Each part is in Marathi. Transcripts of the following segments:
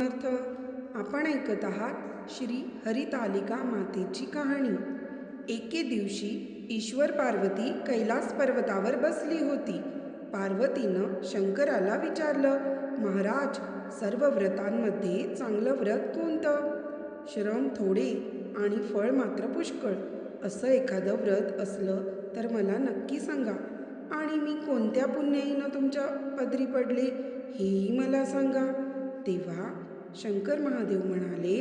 अर्थ. आपण ऐकत आहात श्री हरितालिका मातेची कहाणी. एके दिवशी ईश्वर पार्वती कैलास पर्वतावर बसली होती. पार्वतीनं शंकराला विचारलं महाराज सर्व व्रतांमध्ये चांगलं व्रत कोणतं? श्रम थोडे आणि फळ मात्र पुष्कळ. असं एखादं व्रत असलं तर मला नक्की सांगा. आणि मी कोणत्या पुण्याईनं तुमच्या पदरी पडले हेही मला सांगा. शंकर महादेव म्हणाले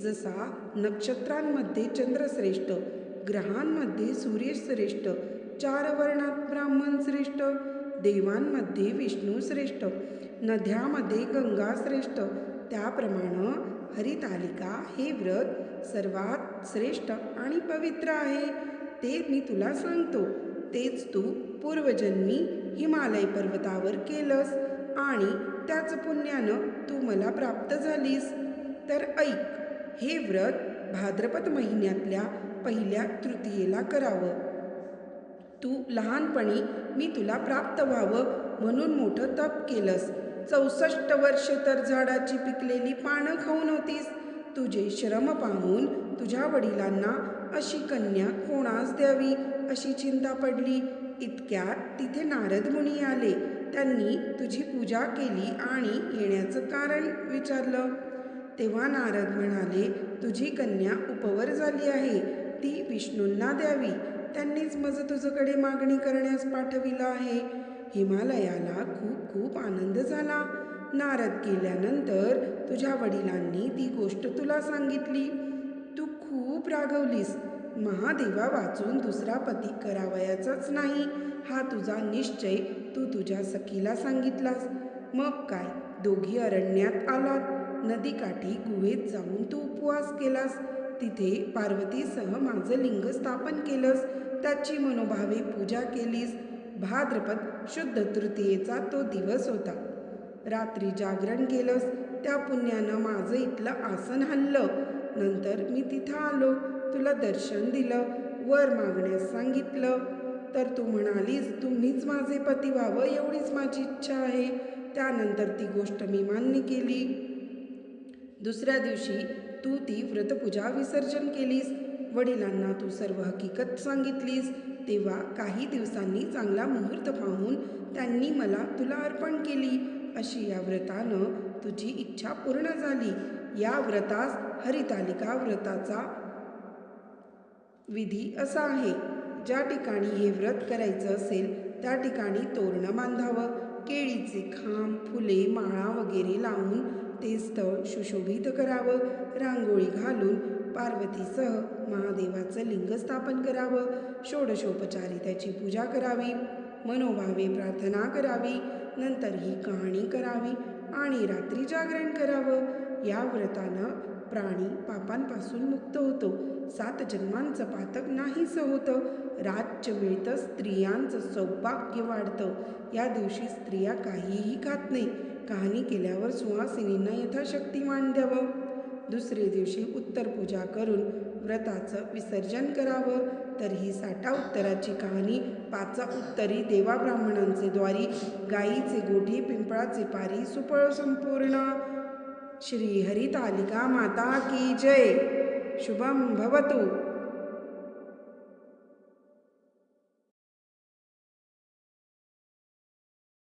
जसा नक्षत्रांमध्ये चंद्रश्रेष्ठ ग्रहांमध्ये सूर्यश्रेष्ठ चार वर्णात ब्राह्मण श्रेष्ठ देवांमध्ये विष्णू श्रेष्ठ नद्यामध्ये गंगा श्रेष्ठ त्याप्रमाणे हरितालिका हे व्रत सर्वात श्रेष्ठ आणि पवित्र आहे. ते मी तुला सांगतो तेच तू पूर्वजन्मी हिमालय पर्वतावर केलंस. आणि त्याच पुण्यानं तू मला प्राप्त झालीस. तर ऐक हे व्रत भाद्रपद महिन्यातल्या पहिल्या तृतीयेला करावं. तू लहानपणी मी तुला प्राप्त व्हावं म्हणून मोठं तप केलंस. चौसष्ट वर्ष तर झाडाची पिकलेली पानं खाऊन होतीस. तुझे श्रम पाहून तुझ्या वडिलांना अशी कन्या कोणास द्यावी अशी चिंता पडली. इतक्यात तिथे नारद मुनी आले. त्यांनी तुझी पूजा केली आणि येण्याचं कारण विचारलं. तेव्हा नारद म्हणाले तुझी कन्या उपवर झाली आहे. ती विष्णूंना द्यावी. त्यांनीच माझं तुझकडे मागणी करण्यास पाठविलं आहे. हिमालयाला खूप खूप आनंद झाला. नारद केल्यानंतर तुझ्या वडिलांनी ती गोष्ट तुला सांगितली. तू खूप रागवलीस. महादेवा वाचून दुसरा पती करावयाचाच नाही. हा तुझा निश्चय तू तुझ्या सखीला सांगितलास. मग काय? दोघी अरण्यात आलात. नदीकाठी गुहेत जाऊन तू उपवास केलास. तिथे पार्वतीसह माझं लिंग स्थापन केलंस. त्याची मनोभावे पूजा केलीस. भाद्रपद शुद्ध तृतीयेचा तो दिवस होता. रात्री जागरण केलंस. त्या पुण्यानं माझं इथलं आसन हल्लं. नंतर मी तिथं आलो. तुला दर्शन दिलं वर मागण्यास सांगितलं. तर तू म्हणालीस तुम्हीच माझे पती व्हावं एवढीच माझी इच्छा आहे. त्यानंतर ती गोष्ट मी मान्य केली. दुसऱ्या दिवशी तू ती व्रतपूजा विसर्जन केलीस. वडिलांना तू सर्व हकीकत सांगितलीस. तेव्हा काही दिवसांनी चांगला मुहूर्त पाहून त्यांनी मला तुला अर्पण केली. अशी या व्रतानं तुझी इच्छा पूर्ण झाली. या व्रतास हरितालिका व्रताचा विधी असा आहे. ज्या ठिकाणी हे व्रत करायचं असेल त्या ठिकाणी तोरणं बांधावं. केळीचे खांब फुले माळा वगैरे लावून ते स्थळ सुशोभित करावं. रांगोळी घालून पार्वतीसह महादेवाचं लिंग स्थापन करावं. षोडशोपचारी त्याची पूजा करावी. मनोभावे प्रार्थना करावी. नंतर ही कहाणी करावी आणि रात्री जागरण करावं. या व्रतानं प्राणी पापांपासून मुक्त होतो. सात जन्मांचं पातक नाहीसं होतं. राज्य मिळतं स्त्रियांचं सौभाग्य वाढतं. या दिवशी स्त्रिया काहीही खात नाही. कहाणी केल्यावर सुहासिनींना यथाशक्ती मान द्यावं दुसरे दिवशी उत्तर पूजा करून व्रताचं विसर्जन करावं. तर ही साठा उत्तराची कहाणी पाचा उत्तरी देवा ब्राह्मणांचे द्वारी गायीचे गोठी पिंपळाचे पारी सुपळ संपूर्ण श्रीहरितालिका माता की जय। शुभम भवतु।